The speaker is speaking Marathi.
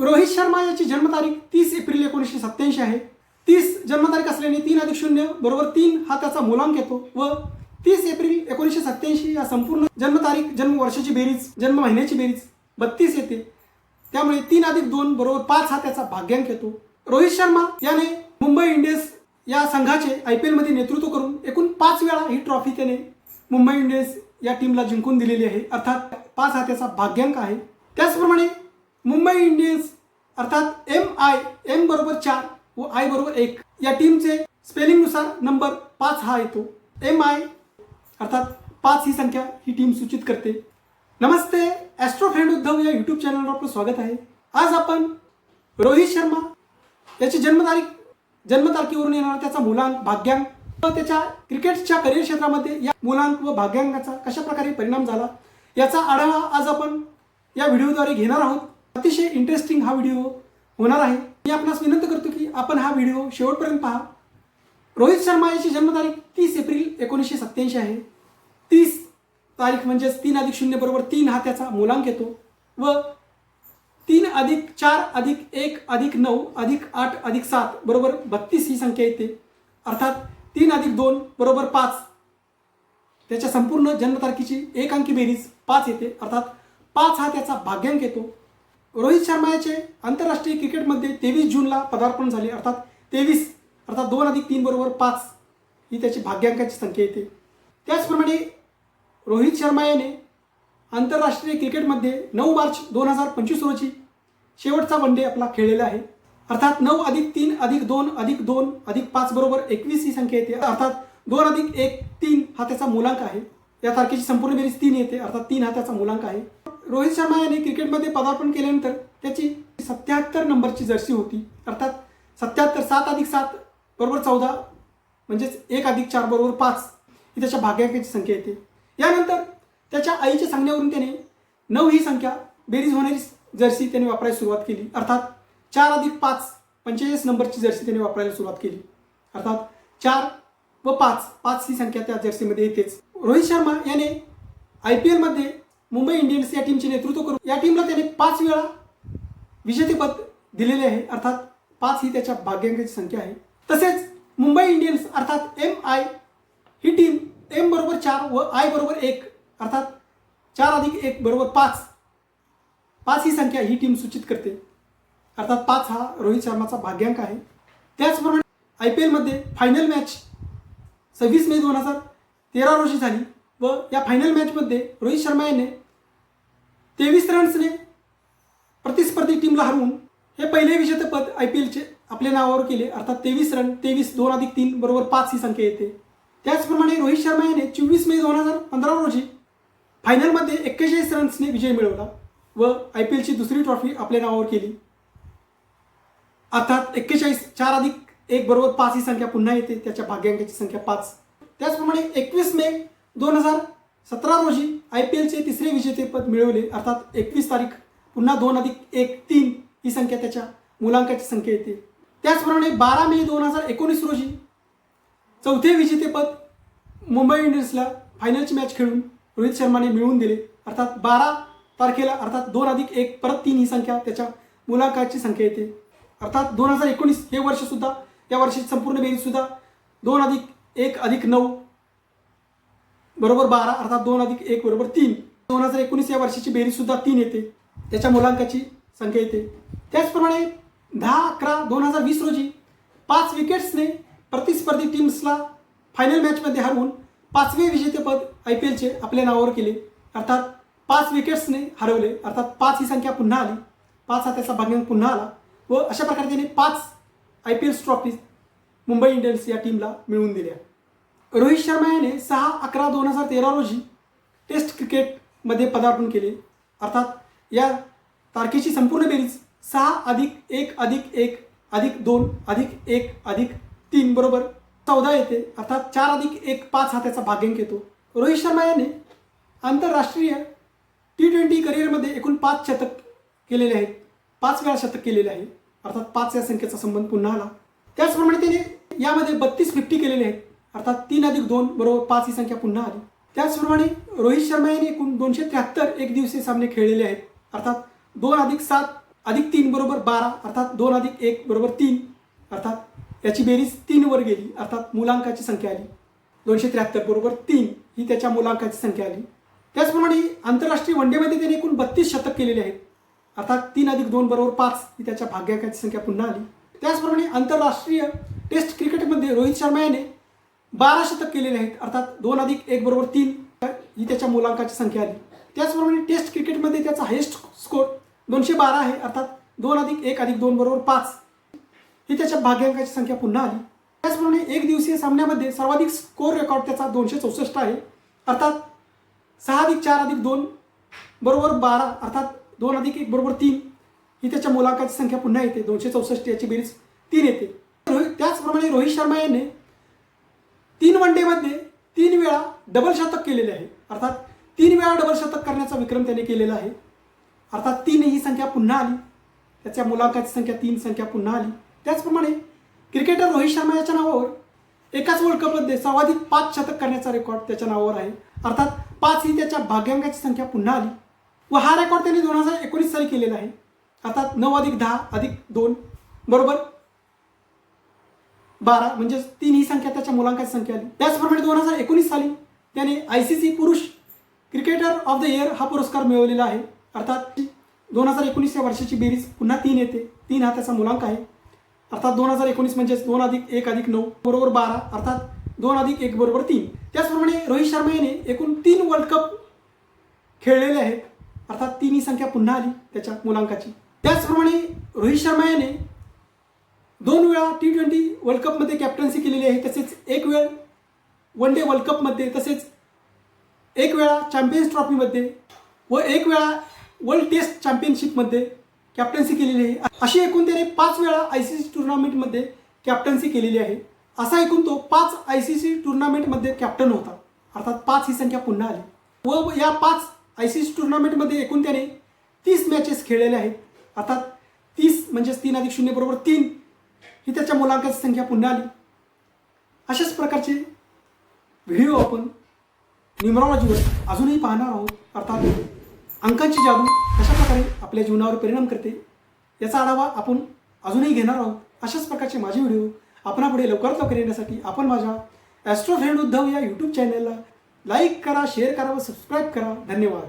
रोहित शर्मा याची जन्मतारीख तीस एप्रिल एकोणीसशे सत्याऐंशी आहे. तीस जन्मतारीख असल्याने तीन अधिक शून्य बरोबर तीन हा त्याचा मुलांक येतो व तीस एप्रिल एकोणीसशे सत्याऐंशी या संपूर्ण जन्मतारीख जन्म वर्षाची बेरीज जन्म महिन्याची बेरीज बत्तीस येते. त्यामुळे तीन अधिक दोन बरोबर पाच हा त्याचा भाग्यांक येतो. रोहित शर्मा याने मुंबई इंडियन्स या संघाचे आय पी एलमध्ये नेतृत्व करून एकूण पाच वेळा ही ट्रॉफी त्याने मुंबई इंडियन्स या टीमला जिंकून दिलेली आहे. अर्थात पाच हा त्याचा भाग्यांक आहे. त्याचप्रमाणे मुंबई इंडियन्स अर्थात एम आय एम बरोबर चार व आय बरोबर एक. या टीमचे स्पेलिंगनुसार नंबर पाच हा येतो. एम आय अर्थात पाच ही संख्या ही टीम सूचित करते. नमस्ते ॲस्ट्रो फ्रेंड उद्धव या यूट्यूब चॅनलवर आपलं स्वागत आहे. आज आपण रोहित शर्मा याची जन्मतारीख जन्मतारखेवरून येणारा त्याचा मुलांक भाग्यांक व त्याच्या क्रिकेटच्या करिअर क्षेत्रामध्ये या मुलांक व भाग्यांकाचा कशा प्रकारे परिणाम झाला याचा आढावा आज आपण या व्हिडिओद्वारे घेणार आहोत. अतिशय इंटरेस्टिंग हा व्हिडिओ होणार आहे. मी आपणास विनंती करतो की आपण हा व्हिडिओ शेवटपर्यंत पहा. रोहित शर्मा याची जन्मतारीख तीस एप्रिल एकोणीसशे सत्त्याऐंशी आहे. तीस तारीख म्हणजेच तीन अधिक शून्य बरोबर तीन हा त्याचा मूलांक येतो. व तीन अधिक चार अधिक एक अधिक नऊ अधिक आठ अधिक सात बरोबर बत्तीस ही संख्या येते. अर्थात तीन अधिक दोन बरोबर पाच. त्याच्या संपूर्ण जन्मतारखेची एक अंकी बेरीज पाच येते. अर्थात पाच हा त्याचा भाग्यांक येतो. रोहित शर्मा याचे आंतरराष्ट्रीय क्रिकेटमध्ये तेवीस जूनला पदार्पण झाले. अर्थात तेवीस अर्थात दोन अधिक तीन बरोबर पाच ही त्याची भाग्यांकाची संख्या येते. त्याचप्रमाणे रोहित शर्मा याने आंतरराष्ट्रीय क्रिकेटमध्ये नऊ मार्च दोन हजार पंचवीस रोजी शेवटचा वन डे आपला खेळलेला आहे. अर्थात नऊ अधिक तीन अधिक दोन अधिक दोन अधिक पाच बरोबर एकवीस ही संख्या येते. अर्थात दोन अधिक एक तीन हा त्याचा मूलांक आहे. या तारखेची संपूर्ण बेरीज तीन येते. अर्थात तीन हा त्याचा मूलांक आहे. रोहित शर्मा यांनी क्रिकेटमध्ये पदार्पण केल्यानंतर त्याची सत्याहत्तर नंबरची जर्सी होती. अर्थात सत्याहत्तर सात अधिक सात बरोबर चौदा म्हणजेच एक अधिक चार बरोबर पाच ही त्याच्या भाग्यांकाची संख्या येते. यानंतर त्याच्या आईच्या सांगण्यावरून त्याने नऊ ही संख्या बेरीज होणारी जर्सी त्याने वापरायला सुरुवात केली. अर्थात चार अधिक पाच पंचेचाळीस नंबरची जर्सी त्याने वापरायला सुरुवात केली. अर्थात चार व पाच पाच ही संख्या त्या जर्सीमध्ये येतेच. रोहित शर्मा याने आय पी एलमध्ये मुंबई इंडियन्स या टीमचे नेतृत्व करून या टीमला त्याने पाच वेळा विजेतेपद दिलेले आहे. अर्थात पाच ही त्याच्या भाग्यांकाची संख्या आहे. तसेच मुंबई इंडियन्स अर्थात एम आय ही टीम एम बरोबर चार व आय बरोबर एक अर्थात चार अधिक एक बरोबर पाच. पाच ही संख्या ही टीम सूचित करते. अर्थात पाच हा रोहित शर्माचा भाग्यांक आहे. त्याचप्रमाणे आय पी एलमध्ये फायनल मॅच सव्वीस मे दोन हजार तेरा रोजी झाली व या फायनल मॅचमध्ये रोहित शर्मा याने तेवीस रन्सने प्रतिस्पर्धी टीमला हरवून हे पहिले विजेतेपद आय पी एलचे आपल्या नावावर केले. अर्थात तेवीस रन तेवीस दोन अधिक तीन बरोबर पाच ही संख्या येते. त्याचप्रमाणे रोहित शर्मा याने चोवीस मे दोन हजार पंधरा रोजी फायनलमध्ये एक्केचाळीस रन्सने विजय मिळवला व आय पी एलची दुसरी ट्रॉफी आपल्या नावावर केली. अर्थात एक्केचाळीस चार अधिक एक बरोबर पाच ही संख्या पुन्हा येते. त्याच्या भाग्यांकाची संख्या पाच. त्याचप्रमाणे एकवीस मे दोन हजार सतरा रोजी आय पी एलचे तिसरे विजेतेपद मिळवले. अर्थात एकवीस तारीख पुन्हा दोन अधिक एक तीन ही संख्या त्याच्या मुलांकाची संख्या येते. त्याचप्रमाणे बारा मे दोन हजार एकोणीस रोजी चौथे विजेतेपद मुंबई इंडियन्सला फायनलची मॅच खेळून रोहित शर्माने मिळवून दिले. अर्थात बारा तारखेला अर्थात दोन अधिक एक परत तीन ही संख्या त्याच्या मुलांकाची संख्या येते. अर्थात दोन हजार एकोणीस हे वर्षसुद्धा या वर्षाची संपूर्ण बेरीजसुद्धा दोन अधिक एक अधिक नऊ बरोबर बारा अर्थात दोन अधिक एक बरोबर तीन. दोन हजार एकोणीस या वर्षाची बेरीजसुद्धा तीन येते. त्याच्या मुलांकाची संख्या येते. त्याचप्रमाणे दहा अकरा दोन हजार वीस रोजी पाच विकेट्सने प्रतिस्पर्धी टीम्सला फायनल मॅचमध्ये हरवून पाचवे विजेतेपद आय पी एलचे आपल्या नावावर केले. अर्थात पाच विकेट्सने हरवले. अर्थात पाच ही संख्या पुन्हा आली. पाच हा त्याचा भाग्यांक पुन्हा आला व अशा प्रकारे त्याने पाच I P L trophies Mumbai Indians या टीमला मिळवून दिल्या. रोहित शर्मा याने सहा अकरा दोन हजार तेरा रोजी टेस्ट क्रिकेटमध्ये पदार्पण केले. अर्थात या तारखेची संपूर्ण बेरीज सहा अधिक एक अधिक एक अधिक दोन अधिक एक अधिक तीन बरोबर चौदा येते. अर्थात चार अधिक एक पाच हा त्याचा भाग्यांक येतो. रोहित शर्मा याने आंतरराष्ट्रीय टी ट्वेंटी करिअरमध्ये एकूण पाच शतक केलेले आहेत. पाच वेळा शतक केलेले आहे. अर्थात पाच या संख्येचा संबंध पुन्हा आला. त्याचप्रमाणे त्याने यामध्ये बत्तीस फिफ्टी केलेले आहेत. अर्थात तीन अधिक दोन बरोबर पाच ही संख्या पुन्हा आली. त्याचप्रमाणे रोहित शर्मा याने एकूण दोनशे त्र्याहत्तर एक दिवसीय सामने खेळलेले आहेत. अर्थात दोन अधिक सात अधिक तीन बरोबर बारा अर्थात दोन अधिक एक बरोबर तीन. अर्थात याची बेरीज तीनवर गेली. अर्थात मुलांकाची संख्या आली. दोनशे त्र्याहत्तर बरोबर तीन ही त्याच्या मुलांकाची संख्या आली. त्याचप्रमाणे आंतरराष्ट्रीय वनडेमध्ये त्याने एकूण बत्तीस शतक केलेले आहेत. अर्थात तीन अधिक दोन बरोबर पाच ही त्याच्या भाग्याकाची संख्या पुन्हा आली. त्याचप्रमाणे आंतरराष्ट्रीय टेस्ट क्रिकेटमध्ये रोहित शर्मा याने बारा शतक केलेले आहेत. अर्थात दोन अधिक एक बरोबर तीन ही त्याच्या मुलांकाची संख्या आली. त्याचप्रमाणे टेस्ट क्रिकेटमध्ये त्याचा हायेस्ट स्कोर दोनशे बारा आहे. अर्थात दोन अधिक एक अधिक दोन बरोबर पाच. ही त्याच्या भाग्यांकाची संख्या पुन्हा आली. त्याचप्रमाणे एक दिवसीय सामन्यामध्ये सर्वाधिक स्कोर रेकॉर्ड त्याचा दोनशे चौसष्ट आहे. अर्थात सहा अधिक चार अधिक दोन बरोबर बारा. अर्थात दोन अधिक एक बरोबर तीन. ही त्याच्या मुलांकाची संख्या पुन्हा येते. दोनशे चौसष्ट याची बेरीज तीन येते. रोहित त्याचप्रमाणे रोहित शर्मा याने तीन वन डेमध्ये तीन वेळा डबल शतक केलेले आहे. अर्थात तीन वेळा डबल शतक करण्याचा विक्रम त्याने केलेला आहे. अर्थात तीन ही संख्या पुन्हा आली. त्याच्या मुलांकाची संख्या तीन संख्या पुन्हा आली. त्याचप्रमाणे क्रिकेटर रोहित शर्मा याच्या नावावर एकाच वर्ल्ड कपमध्ये सर्वाधिक पाच शतक करण्याचा रेकॉर्ड त्याच्या नावावर आहे. अर्थात पाच ही त्याच्या भाग्यांकाची संख्या पुन्हा आली. व हा रेकॉर्ड त्याने दोन हजार एकोणीस साली केलेला आहे. अर्थात नऊ अधिक दहा अधिक दोन. बरोबर? बारा म्हणजे तीन ही संख्या त्याच्या मुलांकाची संख्या आली. त्याचप्रमाणे दोन हजार एकोणीस साली त्याने आय सी सी पुरुष क्रिकेटर ऑफ द इयर हा पुरस्कार मिळवलेला आहे. अर्थात दोन हजार एकोणीस या वर्षाची बेरीज पुन्हा तीन येते. तीन हा त्याचा मुलांक आहे. अर्थात दोन हजार एकोणीस म्हणजेच दोन अधिक एक अधिक नऊ बरोबर बारा अर्थात दोन अधिक एक बरोबर तीन. त्याचप्रमाणे रोहित शर्मा याने एकूण तीन वर्ल्ड कप खेळलेले आहेत. अर्थात तीन ही संख्या पुन्हा आली त्याच्या मुलांकाची. त्याचप्रमाणे रोहित शर्मा याने दोन वेळा टी ट्वेंटी वर्ल्ड कपमध्ये कॅप्टन्सी केलेली आहे तसेच एक वेळ वन डे वर्ल्ड कपमध्ये तसेच एक वेळा चॅम्पियन्स ट्रॉफीमध्ये व एक वेळा वर्ल्ड टेस्ट चॅम्पियनशिपमध्ये कॅप्टन्सी केलेली आहे. अशी एकूण त्याने पाच वेळा आय सी सी टुर्नामेंटमध्ये कॅप्टन्सी केलेली आहे. असा एकूण तो पाच आय सी सी टुर्नामेंटमध्ये कॅप्टन होता. अर्थात पाच ही संख्या पुन्हा आली. व या पाच आय सी सी टुर्नामेंटमध्ये एकूण त्याने तीस मॅचेस खेळलेल्या आहेत. अर्थात तीस म्हणजेच तीन अधिक शून्य बरोबर तीन ही त्याच्या मुलांकाची संख्या पुन्हा आली. अशाच प्रकारचे व्हिडिओ आपण न्युमरॉलॉजीवर अजूनही पाहणार आहोत. अर्थात अंकांची जादू कशा प्रकारे आपल्या जीवनावर परिणाम करते याचा आढावा आपण अजूनही घेणार आहोत. अशाच प्रकारचे माझे व्हिडिओ आपणापुढे लवकरात लवकर येण्यासाठी आपण माझ्या ॲस्ट्रो फ्रेंड उद्धव या यूट्यूब चॅनलला लाईक करा शेअर करा व सबस्क्राईब करा. धन्यवाद.